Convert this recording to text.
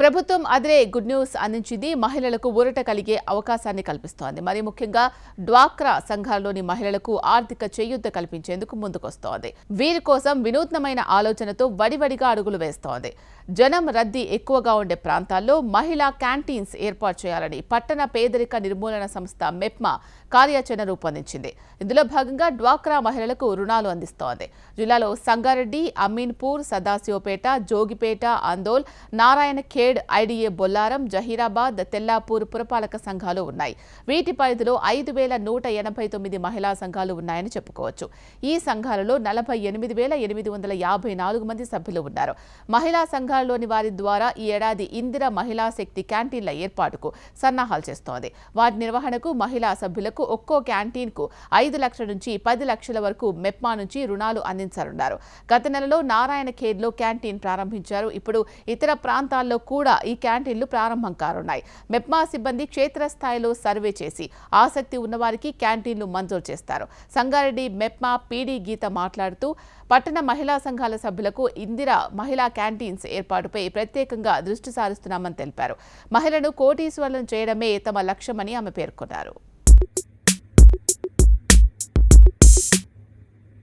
ప్రభుత్వం అదే good news అందించింది. మహిళలకు ఊరట కలిగే అవకాశాన్ని కల్పిస్తోంది. మరి ముఖ్యంగా డ్వాక్రా సంఘాల్లోని మహిళలకు ఆర్థిక చేయూత కల్పించేందుకు ముందుకొస్తోంది. వీరి కోసం వినూత్నమైన ఆలోచనతో వడివడిగా అడుగులు వేస్తోంది. జనం రద్దీ ఎక్కువగా ఉండే ప్రాంతాల్లో మహిళా క్యాంటీన్స్ ఏర్పాటు చేయాలని పట్టణ పేదరిక నిర్మూలన సంస్థ మెప్మా కార్యాచరణ రూపొందించింది. ఇందులో భాగంగా డ్వాక్రా మహిళలకు రుణాలు అందిస్తోంది. జిల్లాలో సంగారెడ్డి అమీన్పూర్ సదాశివపేట జోగిపేట అందోల్ నారాయణ ఖేడ్ ఐడిఏ బొల్లారం జహీరాబాద్ తెల్లాపూర్ పురపాలక సంఘాలు ఉన్నాయి. వీటి పరిధిలో ఐదు వేల నూట ఎనభై తొమ్మిది మహిళా సంఘాలు ఉన్నాయని చెప్పుకోవచ్చు. ఈ సంఘాలలో నలభై ఎనిమిది వేల ఎనిమిది వందల యాభై నాలుగు మంది సభ్యులు ఉన్నారు. మహిళా సంఘాల్లోని వారి ద్వారా ఈ ఏడాది ఇందిర మహిళా శక్తి క్యాంటీన్ల ఏర్పాటుకు సన్నాహాలు చేస్తోంది. వాటి నిర్వహణకు మహిళా సభ్యులకు ఒక్కో క్యాంటీన్కు ఐదు లక్షల నుంచి పది లక్షల వరకు మెప్మా నుంచి రుణాలు అందించనున్నారు గత నెలలో నారాయణ ఖేడ్లో క్యాంటీన్ ప్రారంభించారు. ఇప్పుడు ఇతర ప్రాంతాల్లో కూడా ఈ క్యాంటీన్లు ప్రారంభం కానున్నాయి. మెప్మా సిబ్బంది క్షేత్రస్థాయిలో సర్వే చేసి ఆసక్తి ఉన్నవారికి క్యాంటీన్లు మంజూరు చేస్తారు. సంగారెడ్డి మెప్మా పీడీ గీత మాట్లాడుతూ పట్టణ మహిళా సంఘాల సభ్యులకు ఇందిర మహిళా క్యాంటీన్స్ ఏర్పాటుపై ప్రత్యేకంగా దృష్టి సారిస్తున్నామని తెలిపారు. మహిళను కోటీశ్వరం చేయడమే తమ లక్ష్యమని ఆమె పేర్కొన్నారు.